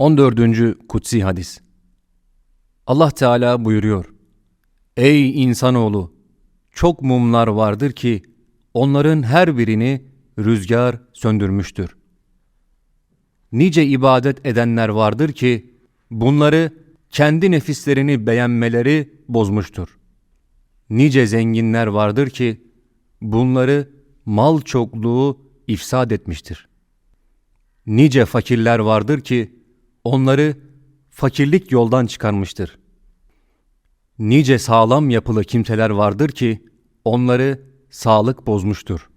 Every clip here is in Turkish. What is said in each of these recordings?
14. Kutsi Hadis Allah Teala buyuruyor. Ey insanoğlu! Çok mumlar vardır ki onların her birini rüzgar söndürmüştür. Nice ibadet edenler vardır ki bunları kendi nefislerini beğenmeleri bozmuştur. Nice zenginler vardır ki bunları mal çokluğu ifsad etmiştir. Nice fakirler vardır ki onları fakirlik yoldan çıkarmıştır. Nice sağlam yapılı kimseler vardır ki onları sağlık bozmuştur.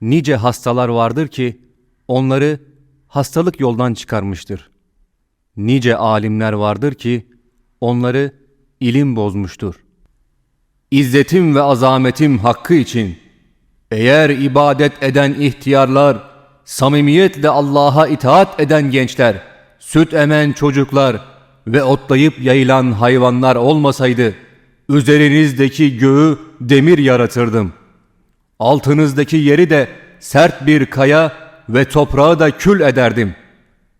Nice hastalar vardır ki onları hastalık yoldan çıkarmıştır. Nice alimler vardır ki onları ilim bozmuştur. İzzetim ve azametim hakkı için eğer ibadet eden ihtiyarlar, samimiyetle Allah'a itaat eden gençler, süt emen çocuklar ve otlayıp yayılan hayvanlar olmasaydı, üzerinizdeki göğü demir yaratırdım. Altınızdaki yeri de sert bir kaya ve toprağı da kül ederdim.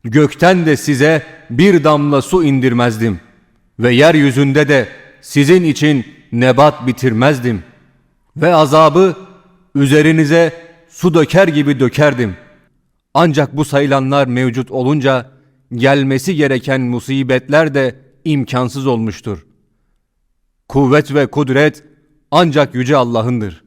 Gökten de size bir damla su indirmezdim. Ve yeryüzünde de sizin için nebat bitirmezdim. Ve azabı üzerinize su döker gibi dökerdim. Ancak bu sayılanlar mevcut olunca gelmesi gereken musibetler de imkansız olmuştur. Kuvvet ve kudret ancak yüce Allah'ındır.